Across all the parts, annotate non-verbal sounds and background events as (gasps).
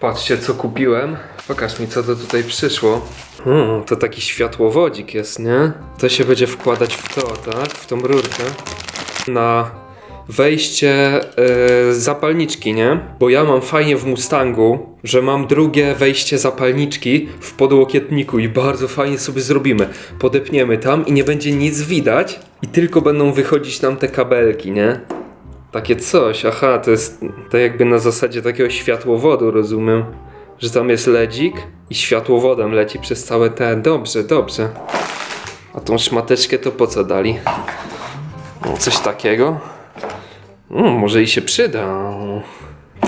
Patrzcie, co kupiłem. Pokaż mi, co to tutaj przyszło. Hmm, to taki światłowodzik jest, nie? To się będzie wkładać w to, tak? W tą rurkę. Na wejście e, zapalniczki, nie? Bo ja mam fajnie w Mustangu, że mam drugie wejście zapalniczki w podłokietniku i bardzo fajnie sobie zrobimy. Podepniemy tam i nie będzie nic widać i tylko będą wychodzić nam te kabelki, nie? Takie coś, aha, to jest to jakby na zasadzie takiego światłowodu, rozumiem. Że tam jest ledzik i światłowodem leci przez całe te. Dobrze, dobrze. A tą szmateczkę to po co dali? No, coś takiego? No, może i się przyda.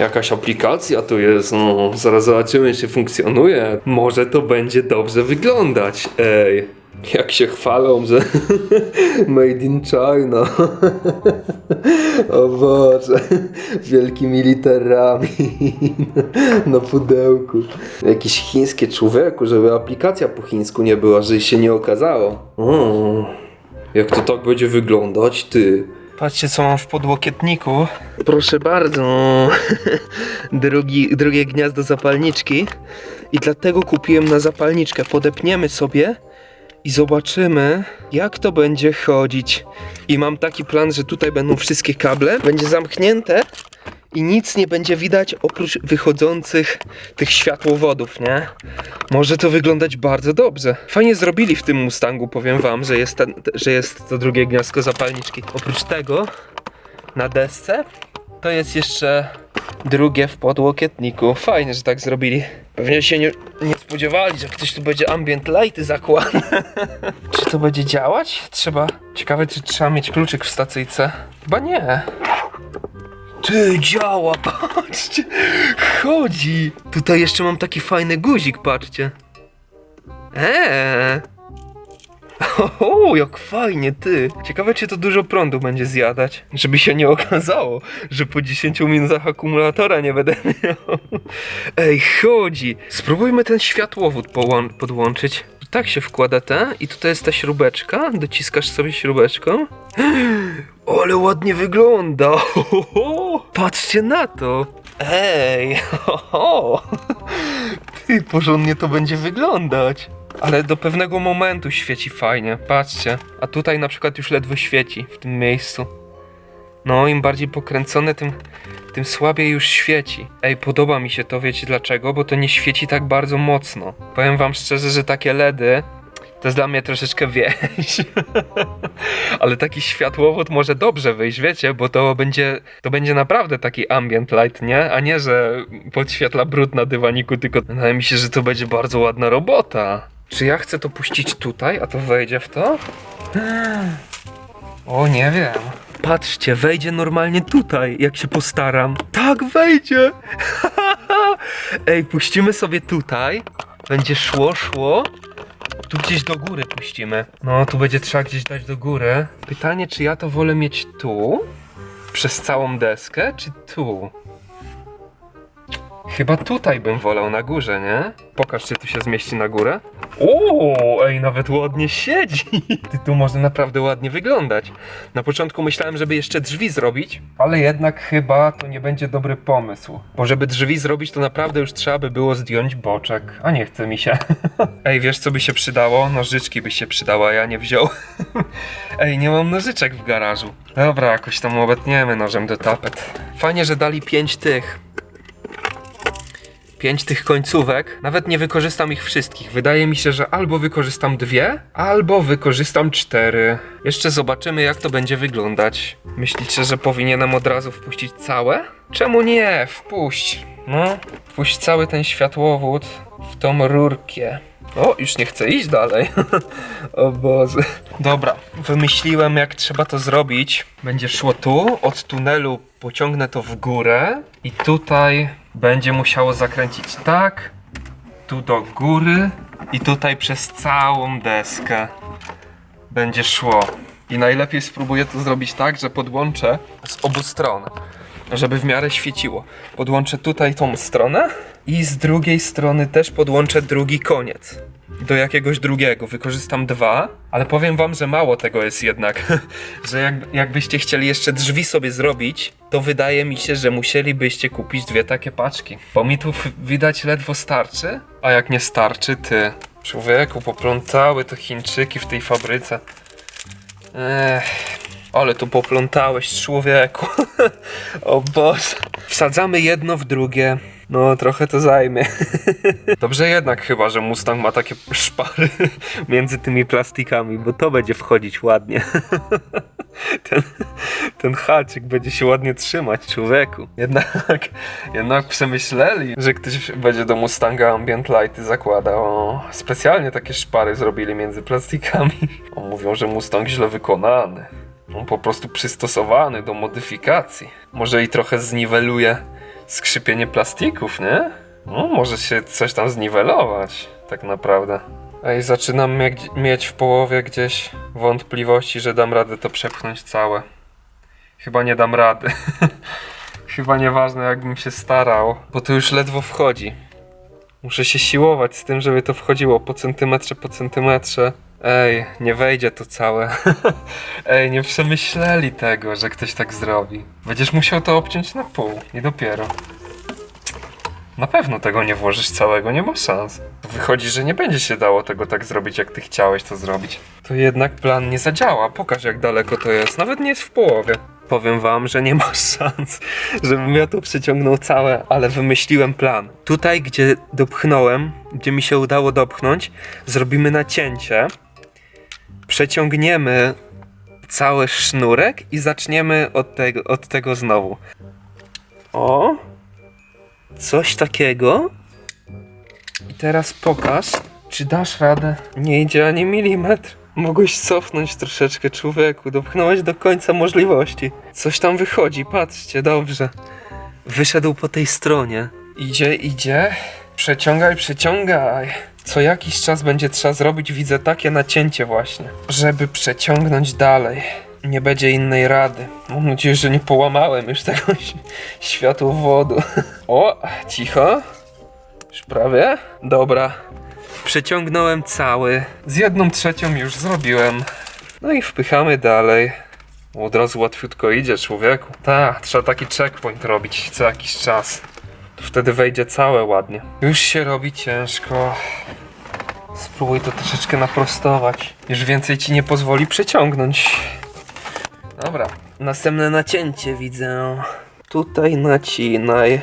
Jakaś aplikacja tu jest, no, zaraz zobaczymy, czy funkcjonuje. Może to będzie dobrze wyglądać, ej. Jak się chwalą, że (laughs) made in China. O Boże, wielkimi literami na pudełku. Jakieś chińskie człowieku, żeby aplikacja po chińsku nie była, że się nie okazało. Mm, jak to tak będzie wyglądać, ty? Patrzcie, co mam w podłokietniku. Proszę bardzo. Drugi, drugie gniazdo zapalniczki. I dlatego kupiłem na zapalniczkę. Podepniemy sobie i zobaczymy, jak to będzie chodzić. I mam taki plan, że tutaj będą wszystkie kable. Będzie zamknięte i nic nie będzie widać oprócz wychodzących tych światłowodów, nie? Może to wyglądać bardzo dobrze. Fajnie zrobili w tym Mustangu, powiem wam, że jest, ten, że jest to drugie gniazdko zapalniczki. Oprócz tego na desce to jest jeszcze drugie w podłokietniku. Fajnie, że tak zrobili. Pewnie się nie, nie spodziewali, że ktoś tu będzie ambient lighty zakładał. czy to będzie działać? Trzeba. Ciekawe, czy trzeba mieć kluczyk w stacyjce. Chyba nie. Ty, działa, patrzcie! Chodzi! Tutaj jeszcze mam taki fajny guzik, patrzcie. Eee! (laughs) O, jak fajnie, ty! Ciekawe, czy to dużo prądu będzie zjadać. Żeby się nie okazało, że po 10 minutach akumulatora nie będę (laughs) miał. Ej, chodzi! Spróbujmy ten światłowód podłączyć. Tak się wkłada te i tutaj jest ta śrubeczka. Dociskasz sobie śrubeczką. (gasps) Ale ładnie wygląda! (laughs) Patrzcie na to! Ej! Ty, porządnie to będzie wyglądać. Ale do pewnego momentu świeci fajnie, patrzcie. A tutaj na przykład już ledwo świeci w tym miejscu. No, im bardziej pokręcone, tym, tym słabiej już świeci. Ej, podoba mi się to, wiecie dlaczego? Bo to nie świeci tak bardzo mocno. Powiem wam szczerze, że takie LEDy to jest dla mnie troszeczkę wieś. (laughs) Ale taki światłowód może dobrze wyjść, wiecie, bo to będzie, to będzie naprawdę taki ambient light, nie? A nie, że podświetla brud na dywaniku, tylko wydaje mi się, że to będzie bardzo ładna robota. Czy ja chcę to puścić tutaj, a to wejdzie w to? O, nie wiem. Patrzcie, wejdzie normalnie tutaj, jak się postaram. Tak, wejdzie! (laughs) Ej, puścimy sobie tutaj. Będzie szło, szło. Tu gdzieś do góry puścimy. No, tu będzie trzeba gdzieś dać do góry. Pytanie, czy ja to wolę mieć tu? Przez całą deskę, czy tu? Chyba tutaj bym wolał na górze, nie? Pokaż, czy tu się zmieści na górę. O, ej, nawet ładnie siedzi. (laughs) Ty tu może naprawdę ładnie wyglądać. Na początku myślałem, żeby jeszcze drzwi zrobić, ale jednak chyba to nie będzie dobry pomysł. Bo żeby drzwi zrobić, to naprawdę już trzeba by było zdjąć boczek, a nie chce mi się. (laughs) ej, wiesz co by się przydało? Nożyczki by się przydała, ja nie wziął. (laughs) ej, nie mam nożyczek w garażu. Dobra, jakoś tam obetniemy nożem do tapet. Fajnie, że dali pięć tych pięć tych końcówek. Nawet nie wykorzystam ich wszystkich. Wydaje mi się, że albo wykorzystam dwie, albo wykorzystam cztery. Jeszcze zobaczymy, jak to będzie wyglądać. Myślicie, że powinienem od razu wpuścić całe? Czemu nie? Wpuść. No, wpuść cały ten światłowód w tą rurkę. O, już nie chcę iść dalej. (laughs) o Boże. Dobra, wymyśliłem jak trzeba to zrobić. Będzie szło tu, od tunelu pociągnę to w górę i tutaj będzie musiało zakręcić tak, tu do góry i tutaj przez całą deskę będzie szło. I najlepiej spróbuję to zrobić tak, że podłączę z obu stron, żeby w miarę świeciło. Podłączę tutaj tą stronę I z drugiej strony też podłączę drugi koniec. Do jakiegoś drugiego. Wykorzystam dwa, ale powiem wam, że mało tego jest jednak. (laughs) że jak, jakbyście chcieli jeszcze drzwi sobie zrobić, to wydaje mi się, że musielibyście kupić dwie takie paczki. Bo mi tu widać ledwo starczy, a jak nie starczy, ty. Człowieku, poplątały to Chińczyki w tej fabryce. Ech, ale tu poplątałeś, człowieku. (laughs) o Boże. Wsadzamy jedno w drugie. No, trochę to zajmie. (laughs) Dobrze jednak chyba, że Mustang ma takie szpary (laughs) między tymi plastikami, bo to będzie wchodzić ładnie. (laughs) ten, ten haczyk będzie się ładnie trzymać, człowieku. Jednak, jednak przemyśleli, że ktoś będzie do Mustanga Ambient Lighty zakładał. Specjalnie takie szpary zrobili między plastikami. O, mówią, że Mustang źle wykonany. On po prostu przystosowany do modyfikacji. Może i trochę zniweluje skrzypienie plastików, nie? No, może się coś tam zniwelować, tak naprawdę. Ej, zaczynam mieć, w połowie gdzieś wątpliwości, że dam radę to przepchnąć całe. Chyba nie dam rady. (laughs) Chyba nieważne jakbym się starał, bo to już ledwo wchodzi. Muszę się siłować z tym, żeby to wchodziło po centymetrze po centymetrze. Ej, nie wejdzie to całe. (laughs) Ej, nie przemyśleli tego, że ktoś tak zrobi. Będziesz musiał to obciąć na pół i dopiero. Na pewno tego nie włożysz całego, nie ma szans. Wychodzi, że nie będzie się dało tego tak zrobić, jak ty chciałeś to zrobić. To jednak plan nie zadziała. Pokaż, jak daleko to jest. Nawet nie jest w połowie. Powiem wam, że nie ma (laughs) szans, żebym ja to przyciągnął całe, ale wymyśliłem plan. Tutaj, gdzie dopchnąłem, gdzie mi się udało dopchnąć, zrobimy nacięcie. Przeciągniemy cały sznurek i zaczniemy od tego, od tego znowu. O! Coś takiego. I teraz pokaż, czy dasz radę. Nie idzie ani milimetr. Mogłeś cofnąć troszeczkę, człowieku. Dopchnąłeś do końca możliwości. Coś tam wychodzi, patrzcie, dobrze. Wyszedł po tej stronie. Idzie, idzie. Przeciągaj, przeciągaj. Co jakiś czas będzie trzeba zrobić, widzę takie nacięcie właśnie, żeby przeciągnąć dalej. Nie będzie innej rady. Mam nadzieję, że nie połamałem już tego (laughs) światłowodu. (laughs) O, cicho. Już prawie? Dobra. Przeciągnąłem cały. Z jedną trzecią już zrobiłem. No i wpychamy dalej. Od razu łatwiutko idzie człowieku. Tak, trzeba taki checkpoint robić co jakiś czas. To wtedy wejdzie całe ładnie. Już się robi ciężko. Spróbuj to troszeczkę naprostować. Już więcej ci nie pozwoli przeciągnąć. Dobra. Następne nacięcie widzę. Tutaj nacinaj.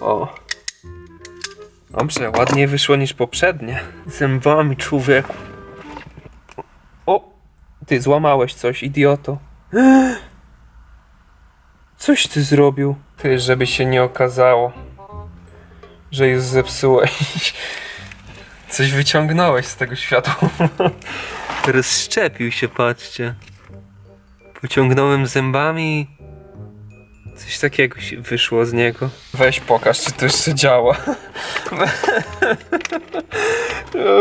O. Dobrze, ładniej wyszło niż poprzednie. Zębami, człowieku. O! Ty złamałeś coś, idioto. (gasps) Coś ty zrobił. Ty, żeby się nie okazało, że już zepsułeś. Coś wyciągnąłeś z tego światła. Rozszczepił się, patrzcie. Pociągnąłem zębami. Coś takiego się wyszło z niego. Weź pokaż, czy to jeszcze działa. (laughs)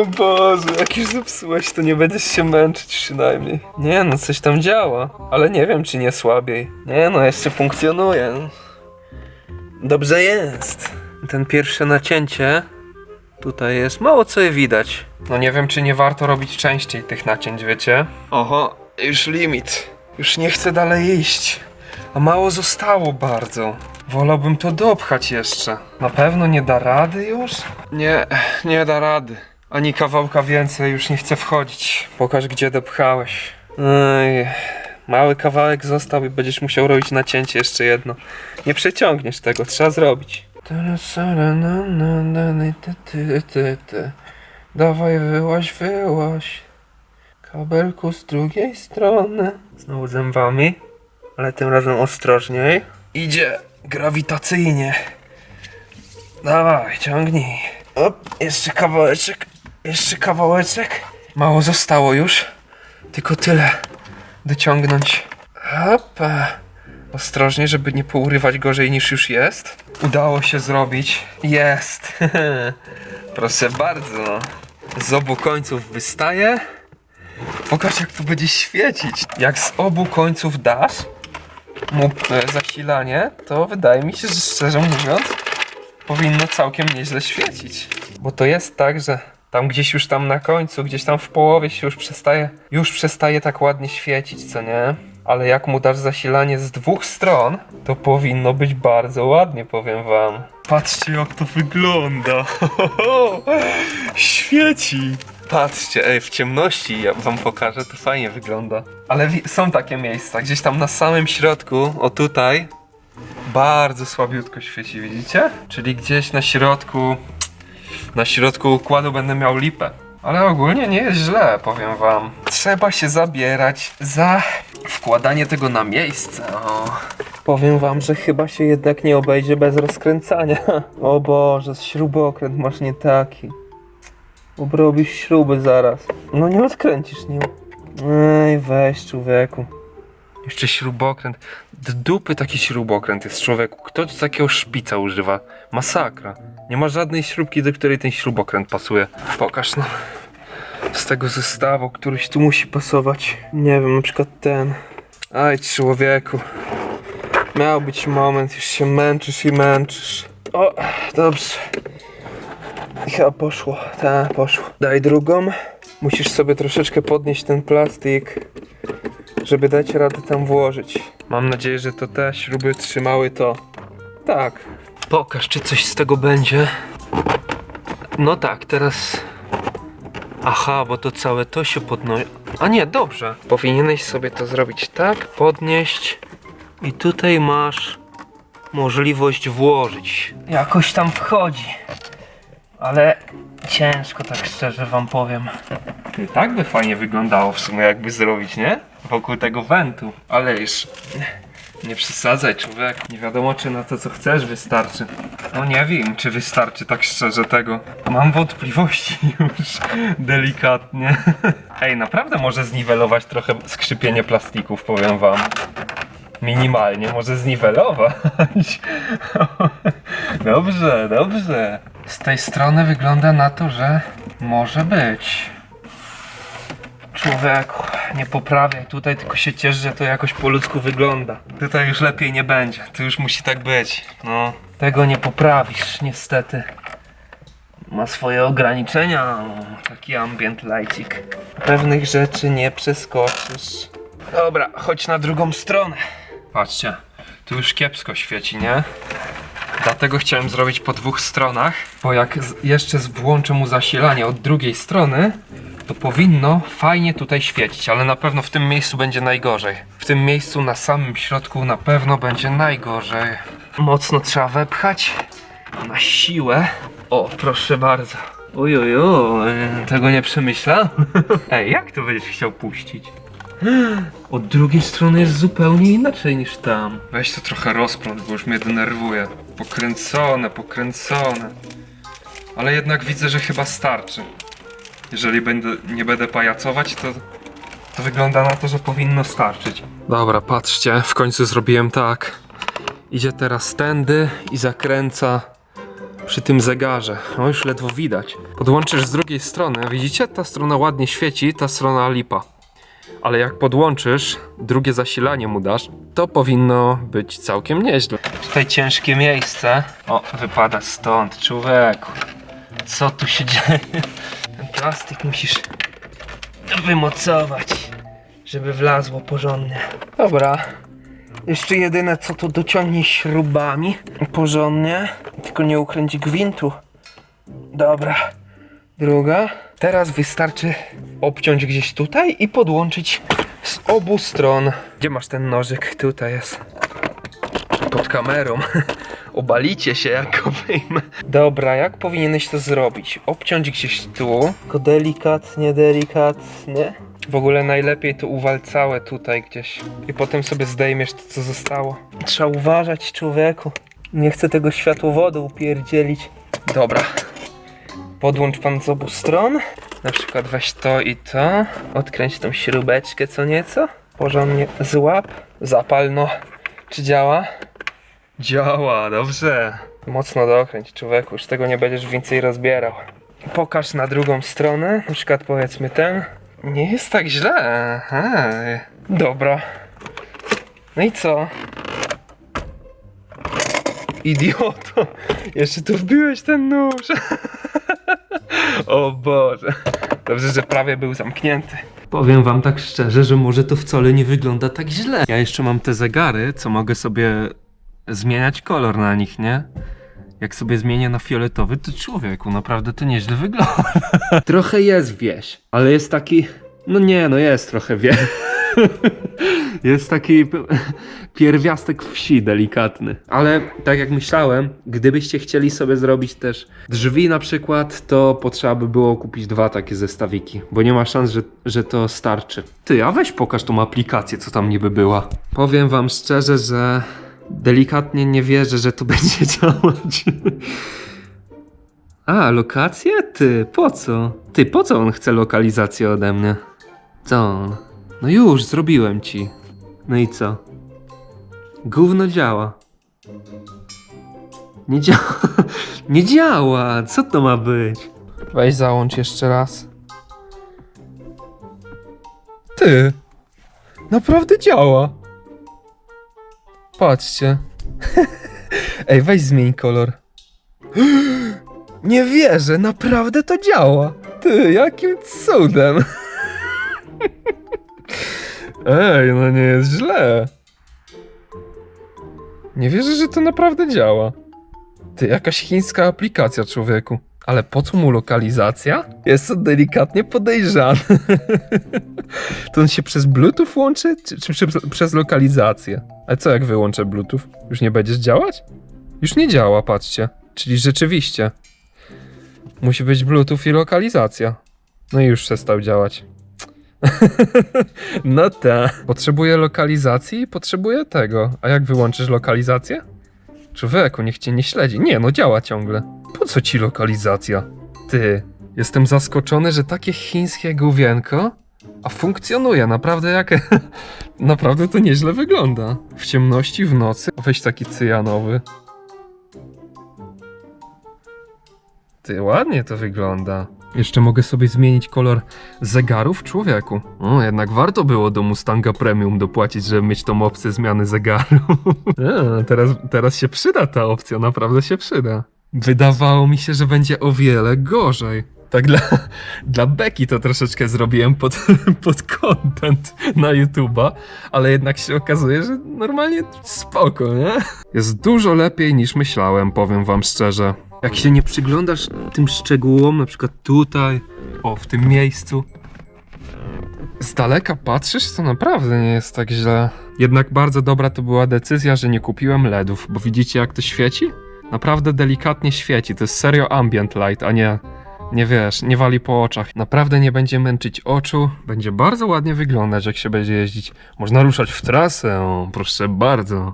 o Boże, jak już zepsułeś, to nie będziesz się męczyć przynajmniej. Nie no, coś tam działa, ale nie wiem, czy nie słabiej. Nie no, jeszcze funkcjonuje. Dobrze jest. Ten pierwsze nacięcie tutaj jest mało co je widać. No nie wiem, czy nie warto robić częściej tych nacięć, wiecie? Oho, już limit. Już nie chcę dalej iść. A mało zostało bardzo. Wolałbym to dopchać jeszcze. Na pewno nie da rady już? Nie, nie da rady. Ani kawałka więcej już nie chcę wchodzić. Pokaż gdzie dopchałeś. Ej, mały kawałek został i będziesz musiał robić nacięcie jeszcze jedno. Nie przeciągniesz tego, trzeba zrobić. Dawaj, wyłaś, wyłaś. Kabelku z drugiej strony. Znowu zębami, ale tym razem ostrożniej. Idzie grawitacyjnie. Dawaj, ciągnij. Op, jeszcze kawałeczek. Jeszcze kawałeczek. Mało zostało już. Tylko tyle. Dociągnąć. Hopa. Ostrożnie, żeby nie pourywać gorzej niż już jest. Udało się zrobić. Jest. (laughs) Proszę bardzo. Z obu końców wystaje. Pokaż jak tu będzie świecić. Jak z obu końców dasz, mu e, zasilanie, to wydaje mi się, że szczerze mówiąc, powinno całkiem nieźle świecić. Bo to jest tak, że tam gdzieś już tam na końcu, gdzieś tam w połowie się już przestaje, już przestaje tak ładnie świecić, co nie? Ale jak mu dasz zasilanie z dwóch stron, to powinno być bardzo ładnie, powiem wam. Patrzcie jak to wygląda. (laughs) Świeci. Patrzcie, ej, w ciemności ja wam pokażę, to fajnie wygląda. Ale są takie miejsca, gdzieś tam na samym środku, o tutaj, bardzo słabiutko świeci, widzicie? Czyli gdzieś na środku, na środku układu będę miał lipę. Ale ogólnie nie jest źle, powiem wam. Trzeba się zabierać za wkładanie tego na miejsce. O. Powiem wam, że chyba się jednak nie obejdzie bez rozkręcania. (laughs) O Boże, śrubokręt masz nie taki. Obrobisz śruby zaraz. No nie odkręcisz nim. Ej, weź człowieku. Jeszcze śrubokręt. Do dupy taki śrubokręt jest człowieku. Kto tu takiego szpica używa? Masakra. Nie ma żadnej śrubki, do której ten śrubokręt pasuje. Pokaż no. Z tego zestawu, któryś tu musi pasować. Nie wiem, na przykład ten. Aj, człowieku. Miał być moment, już się męczysz i męczysz. O, dobrze. Chyba poszło, tak, poszło. Daj drugą. Musisz sobie troszeczkę podnieść ten plastik, żeby dać radę tam włożyć. Mam nadzieję, że to te śruby trzymały to. Tak. Pokaż, czy coś z tego będzie. No tak, teraz. Aha, bo to całe to się podnosi. A nie, dobrze. Powinieneś sobie to zrobić tak, podnieść. I tutaj masz możliwość włożyć. Jakoś tam wchodzi. Ale ciężko, tak szczerze wam powiem. Tak by fajnie wyglądało w sumie, jakby zrobić, nie? Wokół tego wentu. Ale już nie przesadzaj, człowiek. Nie wiadomo, czy na to, co chcesz, wystarczy. No nie wiem, czy wystarczy tak szczerze tego. Mam wątpliwości (laughs) już, delikatnie. Ej, naprawdę może zniwelować trochę skrzypienie plastików, powiem wam. Minimalnie, może zniwelować. (laughs) Dobrze, dobrze. Z tej strony wygląda na to, że może być. Człowieku, nie poprawiaj tutaj, tylko się ciesz, że to jakoś po ludzku wygląda. Tutaj już lepiej nie będzie, to już musi tak być. No, tego nie poprawisz, niestety. Ma swoje ograniczenia, taki ambient lighting. Pewnych rzeczy nie przeskoczysz. Dobra, chodź na drugą stronę. Patrzcie, tu już kiepsko świeci, nie? Dlatego chciałem zrobić po dwóch stronach, bo jak jeszcze włączę mu zasilanie od drugiej strony, to powinno fajnie tutaj świecić, ale na pewno w tym miejscu będzie najgorzej. W tym miejscu na samym środku na pewno będzie najgorzej. Mocno trzeba wepchać na siłę. O, proszę bardzo. Ojojo, tego nie przemyślał? (laughs) Ej, jak to będziesz chciał puścić? Od drugiej strony jest zupełnie inaczej niż tam. Weź to trochę rozprąd, bo już mnie denerwuje. Pokręcone, pokręcone. Ale jednak widzę, że chyba starczy. Jeżeli będę, nie będę pajacować, to, to wygląda na to, że powinno starczyć. Dobra, patrzcie, w końcu zrobiłem tak. Idzie teraz tędy i zakręca przy tym zegarze. O, już ledwo widać. Podłączysz z drugiej strony, widzicie? Ta strona ładnie świeci, ta strona lipa. Ale jak podłączysz, drugie zasilanie mu dasz, to powinno być całkiem nieźle. Tutaj ciężkie miejsce. O, wypada stąd, człowieku. Co tu się dzieje? Ten plastik musisz wymocować, żeby wlazło porządnie. Dobra. Jeszcze jedyne co to dociągnij śrubami porządnie, tylko nie ukręć gwintu. Dobra. Druga. Teraz wystarczy obciąć gdzieś tutaj i podłączyć z obu stron. Gdzie masz ten nożyk? Tutaj jest. Pod kamerą. (laughs) Obalicie się jak go wyjmę. Dobra, jak powinieneś to zrobić? Obciąć gdzieś tu. Tylko delikatnie, delikatnie. W ogóle najlepiej to uwal całe tutaj gdzieś. I potem sobie zdejmiesz to, co zostało. Trzeba uważać, człowieku. Nie chcę tego światłowodu upierdzielić. Dobra. Podłącz pan z obu stron. Na przykład weź to i to. Odkręć tą śrubeczkę co nieco. Porządnie złap. Zapal no. Czy działa? Działa, dobrze. Mocno dokręć, człowieku. Już tego nie będziesz więcej rozbierał. Pokaż na drugą stronę. Na przykład powiedzmy ten. Nie jest tak źle. Aha. Dobra. No i co? Idioto! Jeszcze tu wbiłeś ten nóż. (laughs) o Boże. Dobrze, że prawie był zamknięty. Powiem wam tak szczerze, że może to wcale nie wygląda tak źle. Ja jeszcze mam te zegary, co mogę sobie zmieniać kolor na nich, nie? Jak sobie zmienię na fioletowy, to człowieku, naprawdę to nieźle wygląda. trochę jest wieś, ale jest taki... No nie, no jest trochę wieś. Jest taki pierwiastek wsi delikatny. Ale tak jak myślałem, gdybyście chcieli sobie zrobić też drzwi na przykład, to potrzeba by było kupić dwa takie zestawiki, bo nie ma szans, że, że to starczy. Ty, a weź pokaż tą aplikację, co tam niby była. Powiem wam szczerze, że delikatnie nie wierzę, że to (laughs) będzie działać. A, lokację? Ty, po co? Ty, po co on chce lokalizację ode mnie? Co on? No już, zrobiłem ci. No i co? Gówno działa. Nie działa. (laughs) Nie działa. Co to ma być? Weź załącz jeszcze raz. Ty. Naprawdę działa. Patrzcie. (laughs) Ej, weź zmień kolor. (gasps) Nie wierzę, naprawdę to działa. Ty, jakim cudem. (laughs) Ej, no nie jest źle. Nie wierzę, że to naprawdę działa. Ty, jakaś chińska aplikacja, człowieku. Ale po co mu lokalizacja? Jest to delikatnie podejrzane. (laughs) to on się przez Bluetooth łączy, czy, czy przez, przez lokalizację? Ale co jak wyłączę Bluetooth? Już nie będziesz działać? Już nie działa, patrzcie. Czyli rzeczywiście. Musi być Bluetooth i lokalizacja. No i już przestał działać. (laughs) no tak. Potrzebuję lokalizacji i potrzebuję tego. A jak wyłączysz lokalizację? Człowieku, niech cię nie śledzi. Nie, no działa ciągle. Po co ci lokalizacja? Ty, jestem zaskoczony, że takie chińskie główienko, a funkcjonuje, naprawdę jak... (laughs) naprawdę to nieźle wygląda. W ciemności, w nocy, weź taki cyjanowy. Ty, ładnie to wygląda. Jeszcze mogę sobie zmienić kolor zegarów człowieku. O, jednak warto było do Mustanga Premium dopłacić, żeby mieć tą opcję zmiany zegaru. (laughs) A, teraz, teraz się przyda ta opcja, naprawdę się przyda. Wydawało mi się, że będzie o wiele gorzej. Tak dla, (laughs) dla Beki to troszeczkę zrobiłem pod, (laughs) pod content na YouTube'a, ale jednak się okazuje, że normalnie spoko, nie? Jest dużo lepiej niż myślałem, powiem wam szczerze. Jak się nie przyglądasz tym szczegółom, na przykład tutaj, o, w tym miejscu, z daleka patrzysz, to naprawdę nie jest tak źle. Jednak bardzo dobra to była decyzja, że nie kupiłem LEDów, bo widzicie jak to świeci? Naprawdę delikatnie świeci, to jest serio ambient light, a nie, nie wiesz, nie wali po oczach. Naprawdę nie będzie męczyć oczu, będzie bardzo ładnie wyglądać jak się będzie jeździć. Można ruszać w trasę, proszę bardzo.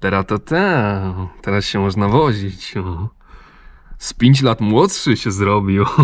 Teraz to te, teraz się można wozić. Z 5 lat młodszy się zrobił. (laughs)